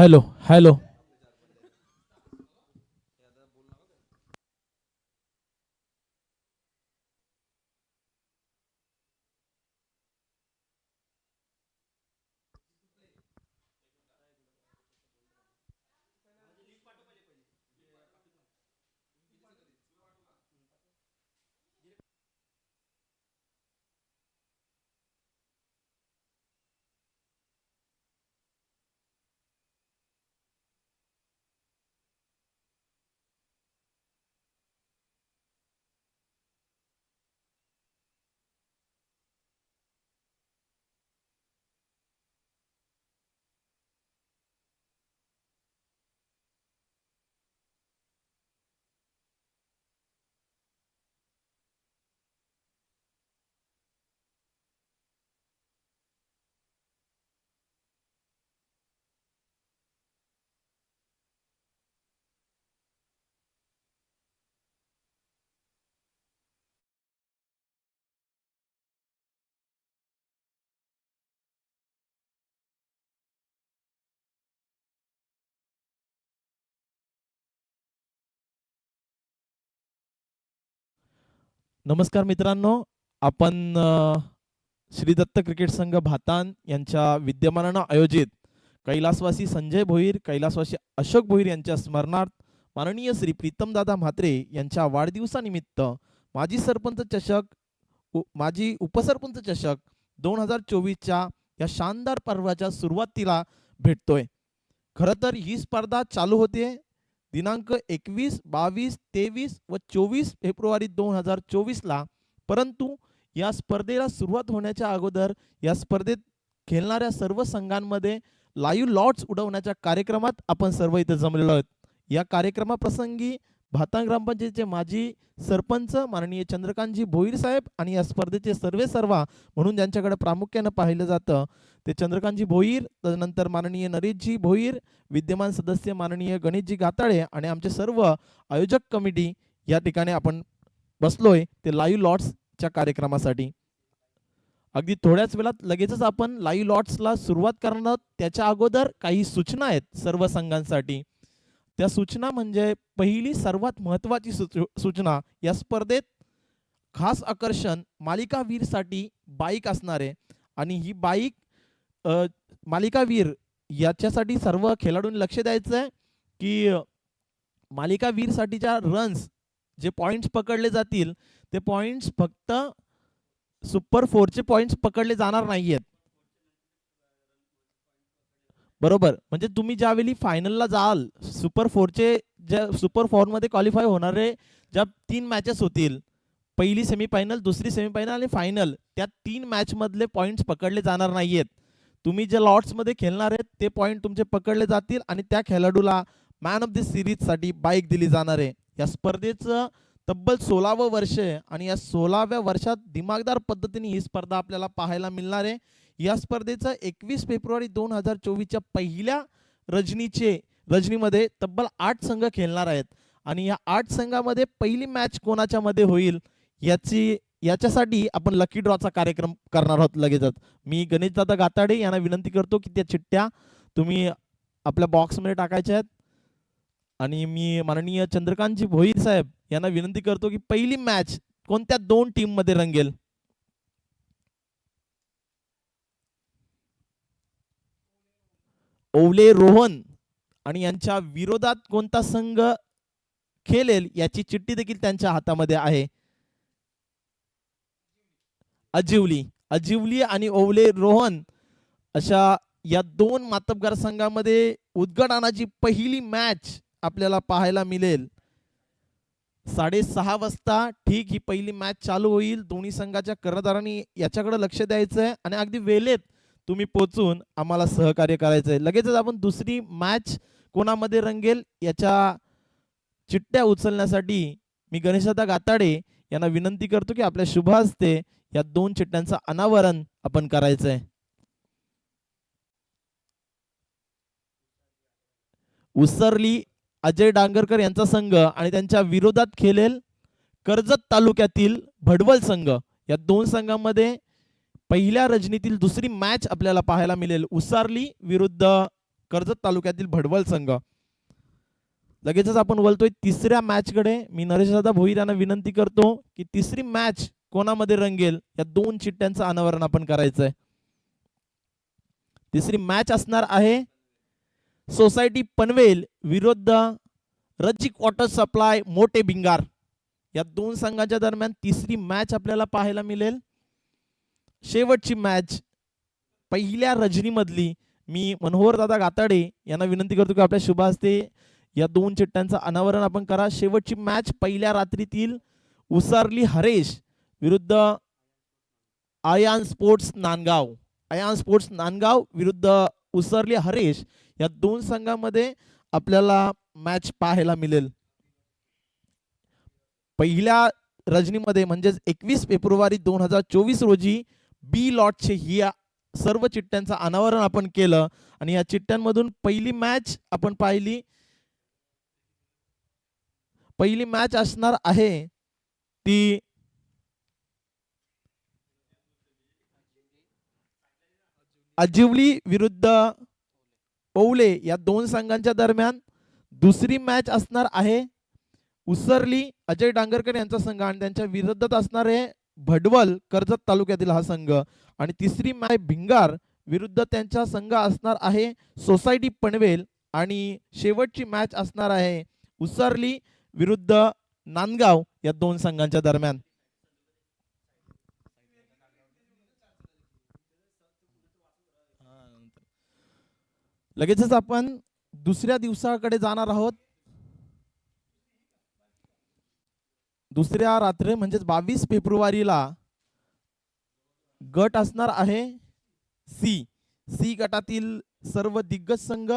hello hello. नमस्कार मित्रांनो. आपण श्री दत्त क्रिकेट संघ भातान यांच्या विद्यमानानं आयोजित कैलासवासी संजय भोईर कैलासवासी अशोक भोईर यांच्या स्मरणार्थ माननीय श्री प्रीतमदादा म्हात्रे यांच्या वाढदिवसानिमित्त माजी सरपंच चषक माजी उपसरपंच चषक दोन हजार चोवीसच्या या शानदार पर्वाच्या सुरुवातीला भेटतोय. खरं तर ही स्पर्धा चालू होते दिनांक एकवीस बावीस तेवीस व चोवीस फेब्रुवारी दोन हजार चोवीसला परंतु या स्पर्धेला सुरुवात होण्याच्या अगोदर या स्पर्धेत खेळणाऱ्या सर्व संघांमध्ये लाईव्ह लॉट्स उडवण्याच्या कार्यक्रमात आपण सर्व इथे जमलेलो आहोत. या कार्यक्रमाप्रसंगी भातांग ग्रामपंचायतीचे माजी सरपंच माननीय चंद्रकांतजी भोईर साहेब आणि या स्पर्धेचे सर्वे सर्वा म्हणून ज्यांच्याकडे प्रामुख्यानं पाहिलं जातं ते चंद्रकांतजी भोईर त्यानंतर माननीय नरेशजी भोईर विद्यमान सदस्य माननीय गणेशजी गाताळे आणि आमचे सर्व आयोजक कमिटी या ठिकाणी आपण बसलोय ते लाईव्ह लॉट्सच्या कार्यक्रमासाठी. अगदी थोड्याच वेळात लगेचच आपण लाईव्ह लॉट्सला सुरुवात करणार आहोत त्याच्या अगोदर काही सूचना आहेत सर्व संघांसाठी. त्या सूचना म्हणजे पहिली सर्वात महत्त्वाची सूचना या स्पर्धेत खास आकर्षण मालिकावीरसाठी बाईक असणार आहे आणि ही बाईक मालिकावीर याच्यासाठी सर्व खेळाडूंनी लक्ष द्यायचं आहे की मालिकावीरसाठीच्या रन्स जे पॉईंट्स पकडले जातील ते पॉईंट्स फक्त सुपर फोरचे पॉईंट्स पकडले जाणार नाही आहेत बरोबर. म्हणजे तुम्ही ज्यावेळी फायनलला जाल सुपर फोरचे ज्या सुपर फोरमध्ये क्वालिफाय होणारे ज्या तीन मॅचेस होतील पहिली सेमीफायनल दुसरी सेमीफायनल आणि फायनल त्या तीन मॅचमधले पॉईंट्स पकडले जाणार नाहीयेत. तुम्ही जे लॉट्समध्ये खेळणार आहेत ते पॉईंट तुमचे पकडले जातील आणि त्या खेळाडूला मॅन ऑफ द सिरीजसाठी बाईक दिली जाणार आहे. या स्पर्धेचं तब्बल सोळावं वर्ष आहे आणि या सोळाव्या वर्षात दिमागदार पद्धतीने ही स्पर्धा आपल्याला पाहायला मिळणार आहे. या स्पर्धेचं एकवीस फेब्रुवारी दोन हजार चोवीसच्या पहिल्या रजनीचे रजनीमध्ये तब्बल आठ संघ खेळणार आहेत. आणि या आठ संघामध्ये पहिली मॅच कोणाच्या मध्ये होईल याची याच्यासाठी आपण लकी ड्रॉचा कार्यक्रम करणार आहोत लगेचच. मी गणेशदादा गाताडे यांना विनंती करतो की त्या चिठ्ठ्या तुम्ही आपल्या बॉक्समध्ये टाकायच्या आहेत. आणि मी माननीय चंद्रकांतजी भोईर साहेब यांना विनंती करतो की पहिली मॅच कोणत्या दोन टीममध्ये रंगेल? ओवले रोहन आणि यांच्या विरोधात कोणता संघ खेळेल याची चिठ्ठी देखील त्यांच्या हातामध्ये आहे. अजिवली अजिवली आणि ओवले रोहन अशा या दोन मातबगार संघामध्ये उद्घाटनाची पहिली मॅच आपल्याला पाहायला मिळेल. साडेसहा वाजता ठीक ही पहिली मॅच चालू होईल. दोन्ही संघाच्या कर्णधारांनी याच्याकडे लक्ष द्यायचं आहे आणि अगदी वेळेत तुम्ही पोचून आम्हाला सहकार्य करायचं आहे लगेचच आपण दुसरी मॅच कोणामध्ये रंगेल याच्या चिठ्ठ्या उचलण्यासाठी मी गणेशदा गाताडे यांना विनंती करतो की आपल्या शुभ हस्ते या दोन चिट्ट्यांचं अनावरण आपण करायचं आहे उसरली अजय डांगरकर यांचा संघ आणि त्यांच्या विरोधात खेळेल कर्जत तालुक्यातील भडवल संघ. या दोन संघांमध्ये पहिल्या रजनीतील दुसरी मॅच आपल्याला पाहायला मिळेल. उसारली विरुद्ध कर्जत तालुक्यातील भडवल संघ. लगेचच आपण बोलतोय तिसऱ्या मॅचकडे मी नरेश दादा भोईर यांना विनंती करतो की तिसरी मॅच कोणामध्ये रंगेल? या दोन चिठ्ठ्यांचं अनावरण आपण करायचंय. तिसरी मॅच असणार आहे सोसायटी पनवेल विरुद्ध रजिक वॉटर सप्लाय मोठे बिंगार या दोन संघाच्या दरम्यान तिसरी मॅच आपल्याला पाहायला मिळेल. शेवटची मॅच पहिल्या रजनीमधली मी मनोहर दादा गाताडे यांना विनंती करतो की आपल्या शुभ हस्ते या दोन चिट्ट्यांचं अनावरण आपण करा. शेवटची मॅच पहिल्या रात्रीतील उसारली हरेश विरुद्ध आयान स्पोर्ट्स नांदगाव. आयान स्पोर्ट्स नांदगाव विरुद्ध उसरली हरेश या दोन संघामध्ये आपल्याला मॅच पाहायला मिळेल. पहिल्या रजनीमध्ये म्हणजेच एकवीस फेब्रुवारी दोन हजार चोवीस रोजी बी लॉटचे ही सर्व चिठ्ठ्यांचं अनावरण आपण केलं आणि या चिठ्ठ्यांमधून पहिली मॅच आपण पाहिली. पहिली मॅच असणार आहे ती अजिवली विरुद्ध पौले या दोन संघांच्या दरम्यान. दुसरी मॅच असणार आहे उसरली अजय डांगरकर यांचा संघ आणि त्यांच्या विरुद्धात असणार आहे. भडवल कर्जत तालुक्यातील हा संघ आणि तिसरी मॅच भिंगार विरुद्ध त्यांचा संघ असणार आहे सोसायटी पनवेल आणि शेवटची मॅच असणार आहे उसरली विरुद्ध नांदगाव या दोन संघांच्या दरम्यान. लगेचच आपण दुसऱ्या दिवसाकडे जाणार आहोत. दुसऱ्या रात्री म्हणजेच बावीस फेब्रुवारीला गट असणार आहे सी. सी गटातील सर्व दिग्गज संघ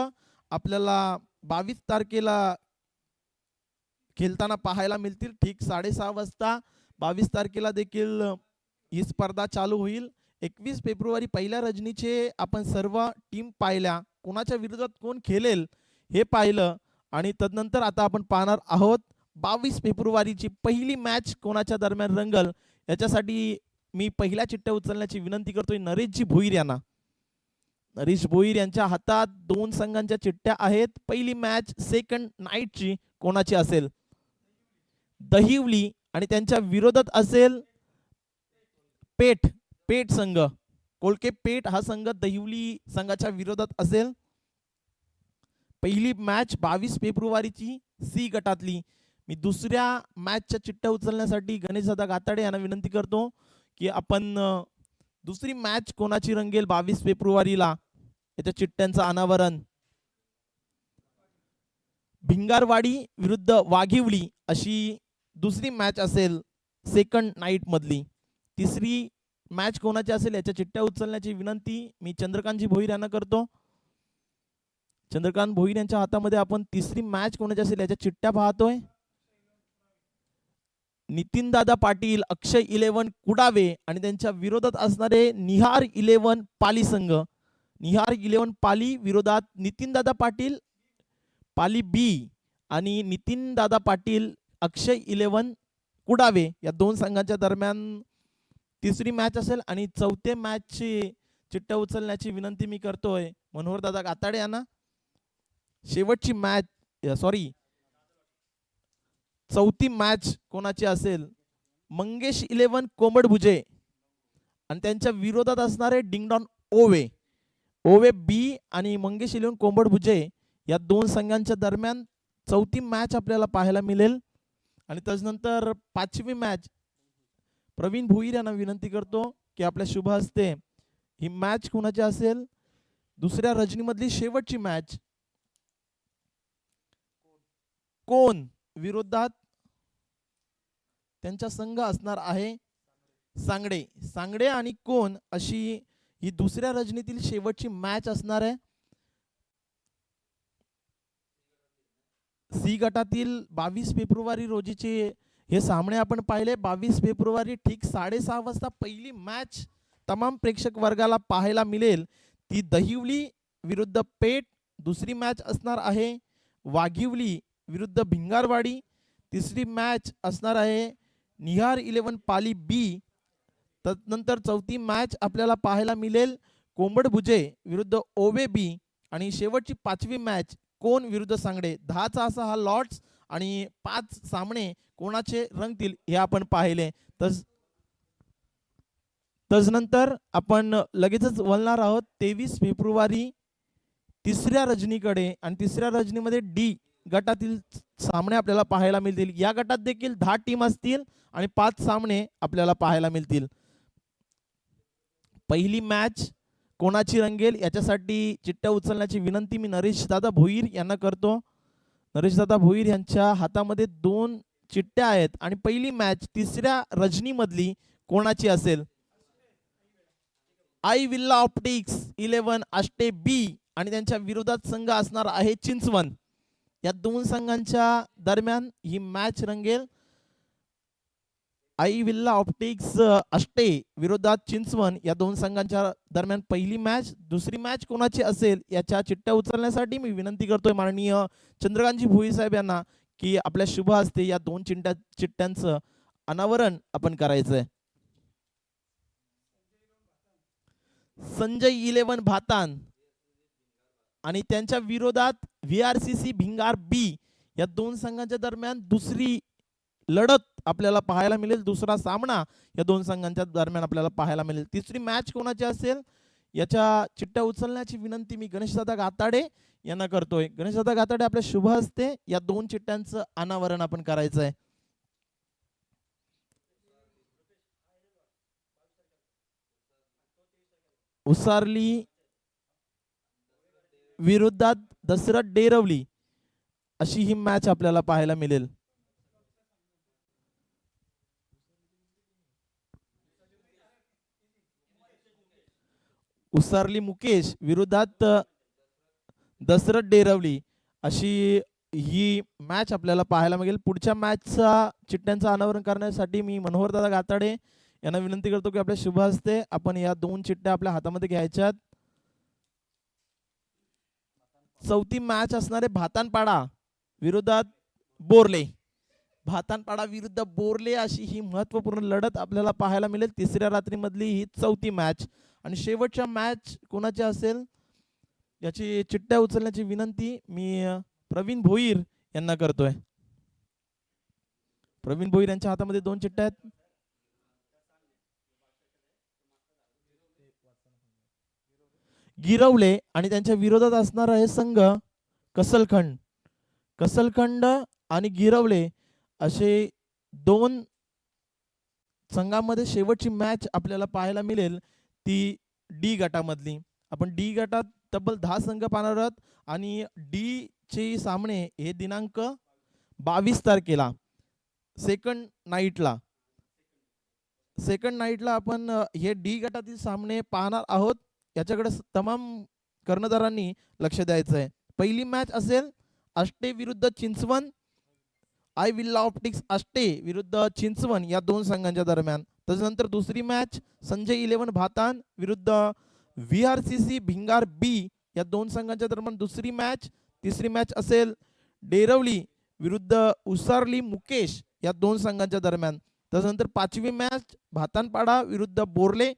आपल्याला बावीस तारखेला खेळताना पाहायला मिळतील. ठीक साडेसहा वाजता बावीस तारखेला देखील ही स्पर्धा चालू होईल. एकवीस फेब्रुवारी पहिल्या रजनीचे आपण सर्व टीम पाहिल्या. कोणाच्या विरोधात कोण खेळेल हे पाहिलं आणि तदनंतर आता आपण पाहणार आहोत. बावीस फेब्रुवारीची पहिली मॅच कोणाच्या दरम्यान रंगल? याच्यासाठी मी पहिल्या चिठ्ठ्या उचलण्याची विनंती करतोय नरेशजी भोईर यांना. नरेश भोईर यांच्या हातात दोन संघांच्या चिठ्ठ्या आहेत. पहिली मॅच सेकंड नाईटची कोणाची असेल? दहिवली आणि त्यांच्या विरोधात असेल पेठ पेठ संघ. कोलके पेठ हा संघ दहिवली संघाच्या विरोधात असेल. पहिली मॅच बावीस फेब्रुवारीची सी गटातली. मी दुसऱ्या मॅचच्या चिठ्ठ्या उचलण्यासाठी गणेश दादा गाताडे यांना विनंती करतो की आपण दुसरी मॅच कोणाची रंगेल बावीस फेब्रुवारीला? याच्या चिठ्ठ्यांचं अनावरण. भिंगारवाडी विरुद्ध वाघिवली अशी दुसरी मॅच असेल सेकंड नाईट मधली. तिसरी मॅच कोणाची असेल याच्या चिठ्ठ्या उचलण्याची विनंती मी चंद्रकांतजी भोईर यांना करतो. चंद्रकांत भोईर यांच्या हातामध्ये आपण तिसरी मॅच कोणाची असेल याच्या चिठ्ठ्या पाहतोय. नितीन दादा पाटील अक्षय इलेवन कुडावे आणि त्यांच्या विरोधात असणारे निहार इलेवन पाली संघ. निहार इलेवन पाली विरोधात नितीन दादा पाटील पाली बी आणि नितीन दादा पाटील अक्षय इलेवन कुडावे या दोन संघांच्या दरम्यान तिसरी मॅच असेल आणि चौथे मॅचची चिठ्ठ्या उचलण्याची विनंती मी करतोय. मनोहर दादा गाताडे यांना. शेवटची मॅच सॉरी चौथी मॅच कोणाची असेल? मंगेश इलेव्हन कोंबड भुजे. आणि त्यांच्या विरोधात असणारे डिंगडॉन ओवे. ओवे बी आणि मंगेश इलेव्हन कोंबड भुजे या दोन संघांच्या दरम्यान चौथी मॅच आपल्याला पाहायला मिळेल. आणि त्याच्यानंतर पाचवी मॅच प्रवीण भुईर यांना विनंती करतो की आपल्या शुभ हस्ते ही मॅच कुणाची असेल? दुसऱ्या रजनीमधली शेवटची मॅच कोण? विरोधात त्यांचा संघ असणार आहे सांगडे. सांगडे आणि कोण अशी ही दुसऱ्या रजनीतील शेवटची मॅच असणार आहे. सी गटातील बावीस फेब्रुवारी रोजीचे हे सामने आपण पाहिले. बावीस फेब्रुवारी ठीक साडेसहा वाजता पहिली मॅच तमाम प्रेक्षक वर्गाला पाहायला मिळेल. ती दहिवली विरुद्ध पेठ दुसरी मॅच असणार आहे. वाघिवली विरुद्ध भिंगारवाडी. तिसरी मॅच असणार आहे निहार इलेवन पाली बी तदनंतर चौथी मॅच आपल्याला पाहायला मिळेल कोंबड भुजे विरुद्ध ओवे बी आणि शेवटची पाचवी मॅच कोण विरुद्ध सांगडे? दहाचा असा हा लॉट्स आणि पाच सामने कोणाचे रंगतील हे आपण पाहिले. तस तदनंतर आपण लगेचच वळणार आहोत तेवीस फेब्रुवारी तिसऱ्या रजनीकडे. आणि तिसऱ्या रजनीमध्ये डी गटातील सामने आपल्याला पाहायला मिळतील. या गटात देखील दहा टीम असतील आणि पाच सामने आपल्याला पाहायला मिळतील. पहिली मॅच कोणाची रंगेल याच्यासाठी चिठ्ठ्या उचलण्याची विनंती मी नरेश दादा भोईर यांना करतो. नरेश दादा भोईर यांच्या हातामध्ये दोन चिठ्ठ्या आहेत आणि पहिली मॅच तिसऱ्या रजनीमधली कोणाची असेल? Eye Villa Optics eleven Ashte B आणि त्यांच्या विरोधात संघ असणार आहे चिंचवण. या दोन संघांच्या दरम्यान ही मॅच रंगेल. आई विल्ला ऑप्टिक्स अष्टे विरोधात चिंचवन या दोन संघांच्या दरम्यान पहिली मॅच दुसरी मॅच कोणाची असेल याच्या चिठ्ठ्या उचलण्यासाठी मी विनंती करतोय माननीय चंद्रकांतजी भोई साहेब यांना की आपल्या शुभ हस्ते या दोन चिंट्या चिठ्ठ्यांचं अनावरण आपण करायचंय. संजय इलेवन भातान आणि त्यांच्या विरोधात V R C C Bhingar B या दोन संघांच्या दरम्यान दुसरी लढत आपल्याला पाहायला मिळेल. दुसरा सामना या दोन संघांच्या दरम्यान आपल्याला पाहायला मिळेल. तिसरी मॅच कोणाची असेल? याच्या चिठ्ठ्या उचलण्याची विनंती मी गणेशदादा गाताडे यांना करतोय. गणेशदादा गाताडे आपल्या शुभ हस्ते या दोन चिठ्ठ्यांचं अनावरण आपण करायचं आहे उसारली विरुद्धात दसरथ डेरवली अशी ही मॅच आपल्याला पाहायला मिळेल. उसारली मुकेश विरोधात दसरथ डेरवली अशी ही मॅच आपल्याला पाहायला मिळेल. पुढच्या मॅचचा चिठ्ठ्यांचं अनावरण करण्यासाठी मी मनोहर दादा गाताडे यांना विनंती करतो की आपल्या शुभ हस्ते आपण या दोन चिठ्ठ्या आपल्या हातामध्ये घ्यायच्यात. चौथी मॅच असणारे भातानपाडा विरोधात बोरले. भातानपाडा विरुद्ध बोरले अशी ही महत्त्वपूर्ण लढत आपल्याला पाहायला मिळेल. तिसऱ्या रात्रीमधली ही चौथी मॅच आणि शेवटच्या मॅच कोणाची असेल? याची चिठ्ठ्या उचलण्याची विनंती मी प्रवीण भोईर यांना करतोय. प्रवीण भोईर यांच्या हातामध्ये दोन चिठ्ठ्या आहेत. गिरवले आणि त्यांच्या विरोधात असणार हे संघ कसलखंड. कसलखंड आणि गिरवले असे दोन संघामध्ये शेवटची मॅच आपल्याला पाहायला मिळेल ती डी गटामधली. आपण डी गटात तब्बल दहा संघ पाहणार आहोत आणि डी चे सामने हे दिनांक बावीस तारखेला सेकंड नाईटला सेकंड नाईटला आपण हे डी गटातील सामने पाहणार आहोत. याच्याकडे तमाम कर्णधारांनी लक्ष द्यायचं आहे. पहिली मॅच असेल आष्टे विरुद्ध Chinchwan Eye Villa Optics Ashte विरुद्ध चिंचवण या दोन संघांच्या दरम्यान. त्याच्यानंतर दुसरी मॅच संजय इलेव्हन भातान विरुद्ध V R C C Bhingar B या दोन संघांच्या दरम्यान दुसरी मॅच तिसरी मॅच असेल डेरवली विरुद्ध उसारली मुकेश या दोन संघांच्या दरम्यान. त्याच्यानंतर पाचवी मॅच भातानपाडा विरुद्ध बोर्ले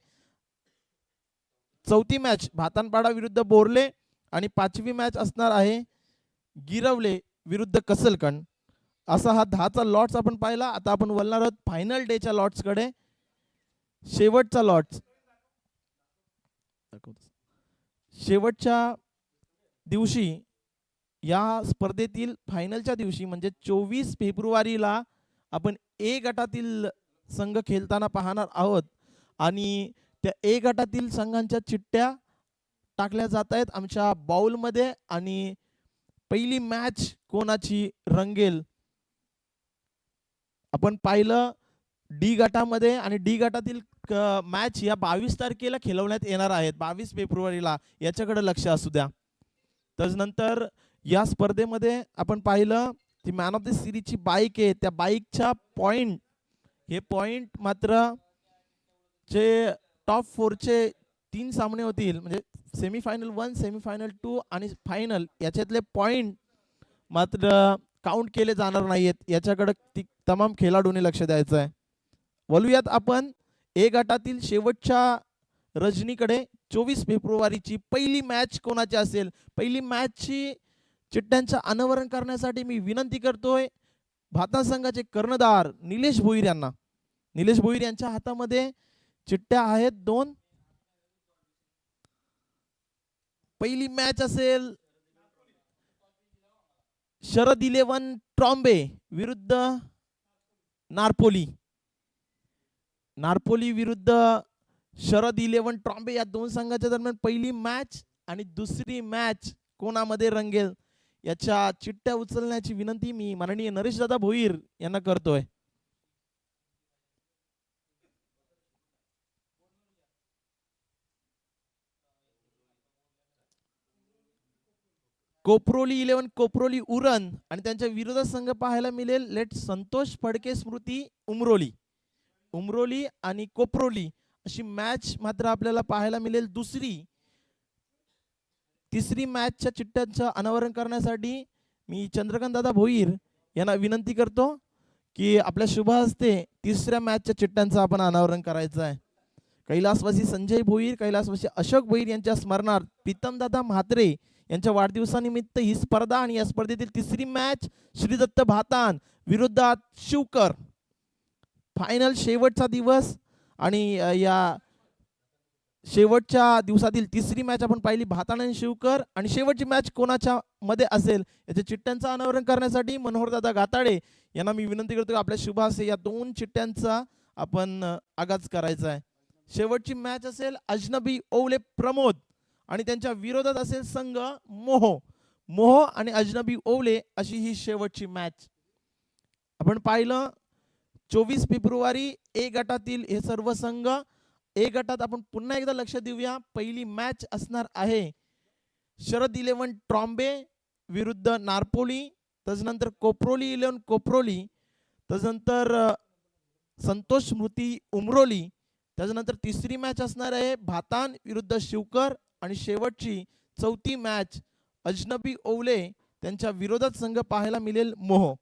चौथी मॅच भातानपाडा विरुद्ध बोरले आणि पाचवी मॅच असणार आहे गिरवले विरुद्ध कसलकण. असा हा दहाचा लॉट्स आपण पाहिला. आता आपण बोलणार आहोत फायनल डेच्या लॉट्सकडे शेवटचा लॉट्स शेवटच्या दिवशी या स्पर्धेतील फायनलच्या दिवशी म्हणजे चोवीस फेब्रुवारीला आपण ए गटातील संघ खेळताना पाहणार आहोत. आणि त्या ए गटातील संघांच्या चिठ्ठ्या टाकल्या जात आहेत आमच्या बाउलमध्ये आणि पहिली मॅच कोणाची? रंगेल. आपण पाहिलं डी गटामध्ये आणि डी गटातील मॅच या बावीस तारखेला खेळवण्यात येणार आहेत. बावीस फेब्रुवारीला. याच्याकडे लक्ष असू द्या. त्याच्यानंतर या स्पर्धेमध्ये आपण पाहिलं ती मॅन ऑफ द सिरीजची बाईक आहे. त्या बाईकच्या पॉइंट हे पॉइंट मात्र जे टॉप फोरचे तीन सामने होतील म्हणजे सेमीफायनल वन सेमीफायनल टू आणि फायनल याच्यातले पॉईंट मात्र काउंट केले जाणार नाहीयेत. याच्याकडे ती तमाम खेळाडूंनी लक्ष द्यायचं आहे वलूयात आपण ए गटातील शेवटच्या रजनीकडे. चोवीस फेब्रुवारीची पहिली मॅच कोणाची असेल? पहिली मॅचची चिट्ट्यांचं अनावरण करण्यासाठी मी विनंती करतोय. भाता संघाचे कर्णधार निलेश भोईर यांना. निलेश भोईर यांच्या हातामध्ये चिठ्ठ्या आहेत दोन. पहिली मॅच असेल शरद इलेव्हन ट्रॉम्बे विरुद्ध नारपोली. नारपोली विरुद्ध शरद इलेव्हन ट्रॉम्बे या दोन संघाच्या दरम्यान पहिली मॅच आणि दुसरी मॅच कोणामध्ये रंगेल याच्या चिठ्ठ्या उचलण्याची विनंती मी माननीय नरेश दादा भोईर यांना करतोय. कोपरोली इलेव्हन कोपरोली उरण आणि त्यांच्या विरोधात संघ पाहायला मिळेल. लेट संतोष फडके स्मृती उमरोली. उमरोली आणि कोपरोली अशी मॅच मात्र आपल्याला पाहायला मिळेल. दुसरी तिसरी मॅचच्या चिठ्ठ्यांचं अनावरण करण्यासाठी मी चंद्रकांत दादा भोईर यांना विनंती करतो की आपल्या शुभ हस्ते तिसऱ्या मॅचच्या चिठ्ठ्यांचं आपण अनावरण करायचं आहे. कैलासवासी संजय भोईर कैलासवासी अशोक भोईर यांच्या स्मरणार्थ प्रीतमदादा म्हात्रे यांच्या वाढदिवसानिमित्त ही स्पर्धा आणि या स्पर्धेतील तिसरी मॅच श्रीदत्त भातान विरुद्ध शिवकर. फायनल शेवटचा दिवस आणि या शेवटच्या दिवसातील तिसरी मॅच आपण पाहिली भातान आणि शिवकर. आणि शेवटची मॅच कोणाच्या मध्ये असेल याच्या चिठ्ठ्यांचं अनावरण करण्यासाठी मनोहरदादा गाताडे यांना मी विनंती करतो की आपल्या शुभासे या दोन चिठ्ठ्यांचा आपण आगाज करायचा आहे. शेवटची मॅच असेल अजनबी ओवले प्रमोद. आणि त्यांच्या विरोधात असेल संघ मोह. मोह आणि अजनबी ओवले अशी ही शेवटची मॅच आपण पाहिलं चोवीस फेब्रुवारी ए गटातील हे सर्व संघ ए गटात आपण पुन्हा एकदा लक्ष देऊया. पहिली मॅच असणार आहे शरद इलेव्हन ट्रॉम्बे विरुद्ध नारपोली त्याच्यानंतर कोप्रोली इलेव्हन कोप्रोली त्याच्यानंतर संतोष स्मृती उमरोली त्याच्यानंतर तिसरी मॅच असणार आहे. भातान विरुद्ध शिवकर आणि शेवटची चौथी मॅच अजनबी ओवले त्यांच्या विरोधात संघ पाहायला मिळेल मोह.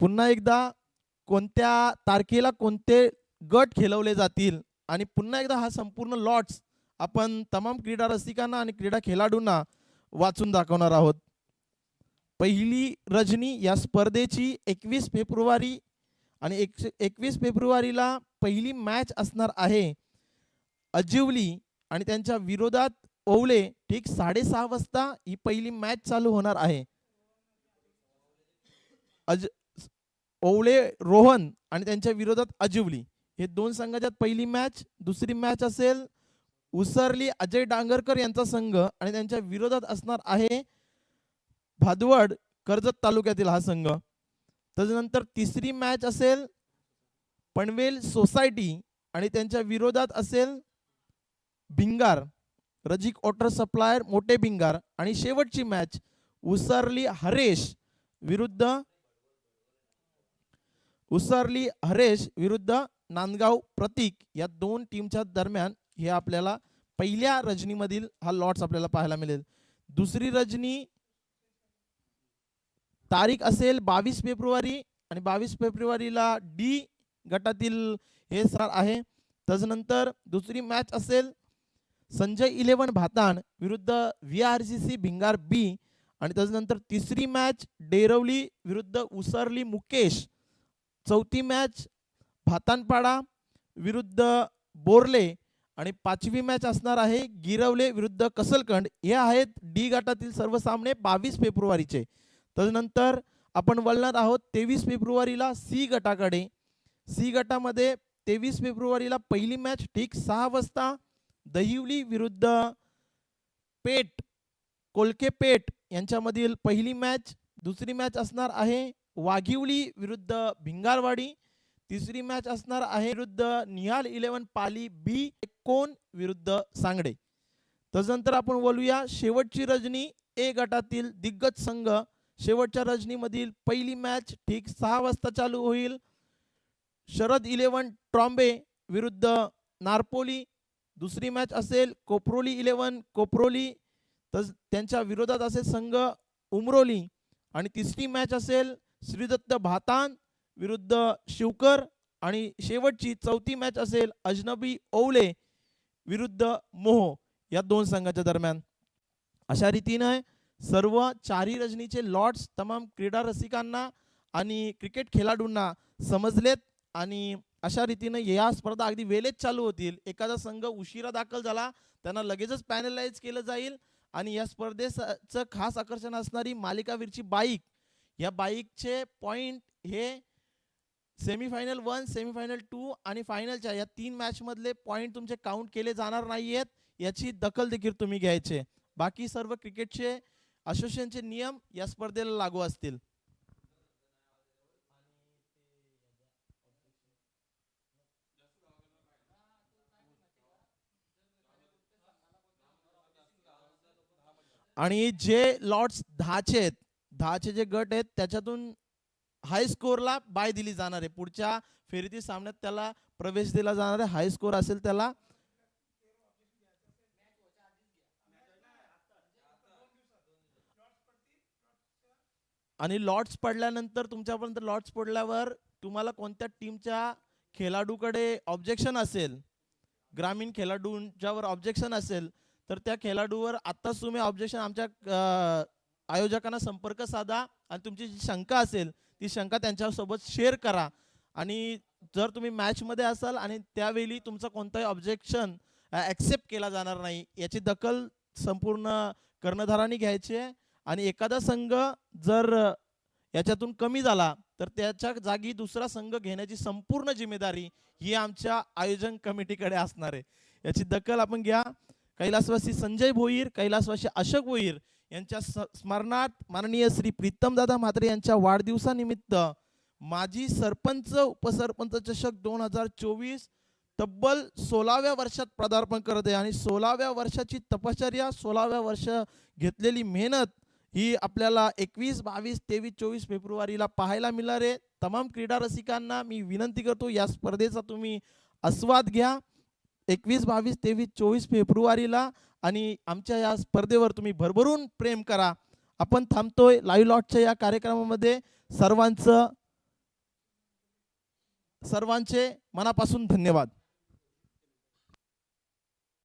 पुन्हा एकदा कोणत्या तारखेला कोणते गट खेळवले जातील आणि पुन्हा एकदा हा संपूर्ण लॉट्स आपण तमाम क्रीडा रसिकांना आणि क्रीडा खेळाडूंना वाचून दाखवणार आहोत. पहिली रजनी या स्पर्धेची एकवीस फेब्रुवारी आणि एकशे एकवीस फेब्रुवारीला पहिली मॅच असणार आहे अजिवली आणि त्यांच्या विरोधात ओवले. ठीक साडेसहा वाजता ही पहिली मॅच चालू होणार आहे. अज ओवले रोहन आणि त्यांच्या विरोधात अजिवली. हे दोन संघाच्यात पहिली मॅच दुसरी मॅच असेल. उसरली अजय डांगरकर यांचा संघ आणि त्यांच्या विरोधात असणार आहे भादवड कर्जत तालुक्यातील हा संघ. त्याच्यानंतर तिसरी मॅच असेल पनवेल सोसायटी आणि त्यांच्या विरोधात असेल भिंगार रजिक वॉटर सप्लायर मोठे भिंगार आणि शेवटची मॅच उसरली हरेश विरुद्ध उसरली हरेश विरुद्ध नांदगाव प्रतीक या दोन टीमच्या दरम्यान हे आपल्याला पहिल्या रजनीमधील हा लॉट्स आपल्याला पाहायला मिळेल. दुसरी रजनी तारीख असेल बावीस फेब्रुवारी आणि बावीस फेब्रुवारीला डी गटातील हे सर आहे. त्याच्यानंतर दुसरी मॅच असेल संजय इलेवन भातान विरुद्ध V R C C Bhingar B आणि त्याच्यानंतर तिसरी मॅच डेरवली विरुद्ध उसरली मुकेश. चौथी मॅच भातानपाडा विरुद्ध बोरले आणि पाचवी मॅच असणार आहे गिरवले विरुद्ध कसलकंड हे आहेत डी गटातील सर्व सामने बावीस फेब्रुवारीचे. त्यानंतर आपण वळणार आहोत तेवीस फेब्रुवारीला सी गटाकडे. सी गटामध्ये तेवीस फेब्रुवारीला पहिली मॅच ठीक सहा वाजता दहिवली विरुद्ध पेट कोलके पेट यांच्यामधील पहिली मॅच दुसरी मॅच असणार आहे वाघिवली विरुद्ध भिंगारवाडी तिसरी मॅच असणार आहे विरुद्ध निहाल इलेव्हन पाली बी कोण विरुद्ध सांगडे. त्याच्यानंतर आपण बोलूया शेवटची रजनी ए गटातील दिग्गज संघ शेवटच्या रजनीमधील पहिली मॅच ठीक सहा वाजता चालू होईल. शरद इलेव्हन ट्रॉम्बे विरुद्ध नारपोली. दुसरी मॅच असेल कोपरोली इलेव्हन कोपरोली. तस त्यांच्या विरोधात असेल संघ उमरोली. आणि तिसरी मॅच असेल श्रीदत्त भातान विरुद्ध शिवकर. आणि शेवटची चौथी मॅच असेल अजनबी ओवले विरुद्ध मोह या दोन संघाच्या दरम्यान. अशा रीतीने सर्व चारी रजनीचे लॉर्ड्स तमाम क्रीडा रसिकांना आणि क्रिकेट खेळाडूंना समजलेत आणि अशा रीतीने या स्पर्धा अगदी वेळेत चालू होतील. एखादा संघ उशिरा दाखल झाला त्यांना लगेचच पॅनलाइज केलं जाईल आणि या स्पर्धेचं खास आकर्षण असणारी मालिकावीरची बाईक या बाईकचे पॉईंट हे सेमीफायनल वन सेमीफायनल टू आणि फायनलच्या या तीन मॅचमधले पॉईंट तुमचे काउंट केले जाणार नाही आहेत याची दखल देखील तुम्ही घ्यायचे. बाकी सर्व क्रिकेटचे असोसिएशनचे नियम या स्पर्धेला लागू असतील. आणि जे लॉट्स दहाचे आहेत दहाचे जे गट आहेत त्याच्यातून हाय स्कोरला बाय दिली जाणार आहे. पुढच्या फेरीतील सामन्यात त्याला प्रवेश दिला जाणार आहे. हाय स्कोर असेल त्याला आणि लॉट्स पडल्यानंतर तुमच्यापर्यंत लॉट्स पडल्यावर तुम्हाला कोणत्या टीमच्या खेळाडूकडे ऑब्जेक्शन असेल ग्रामीण खेळाडूंच्यावर ऑब्जेक्शन असेल तर त्या खेळाडूवर आत्ताच तुम्ही ऑब्जेक्शन आमच्या आयोजकांना संपर्क साधा आणि तुमची जी शंका असेल ती शंका त्यांच्यासोबत शेअर करा. आणि जर तुम्ही मॅचमध्ये असाल आणि त्यावेळी तुमचं कोणतंही ऑब्जेक्शन ॲक्सेप्ट केला जाणार नाही याची दखल संपूर्ण कर्णधारांनी घ्यायची आहे. आणि एखादा संघ जर याच्यातून कमी झाला तर त्याच्या जागी दुसरा संघ घेण्याची संपूर्ण जिम्मेदारी ही आमच्या आयोजन कमिटीकडे असणार आहे. याची दखल आपण घ्या. कैलासवासी संजय भोईर कैलासवासी अशोक भोईर यांच्या स्मरणात स्मरणार्थ माननीय श्री प्रीतमदादा म्हात्रे यांच्या वाढदिवसानिमित्त माजी सरपंच उपसरपंच चषक दोन हजार चोवीस तब्बल सोळाव्या वर्षात पदार्पण करत आहे आणि सोळाव्या वर्षाची तपश्चर्या सोळाव्या वर्ष घेतलेली मेहनत ही आपल्याला एकवीस बावीस तेवीस चोवीस फेब्रुवारीला पाहायला मिळणार आहे. तमाम क्रीडा रसिकांना मी विनंती करतो या स्पर्धेचा तुम्ही आस्वाद घ्या. एकवीस बावीस तेवीस चोवीस फेब्रुवारीला आणि आमच्या या स्पर्धेवर तुम्ही भरभरून प्रेम करा. आपण थांबतोय लाईव्ह लॉटच्या या कार्यक्रमामध्ये. सर्वांचं सर्वांचे मनापासून धन्यवाद.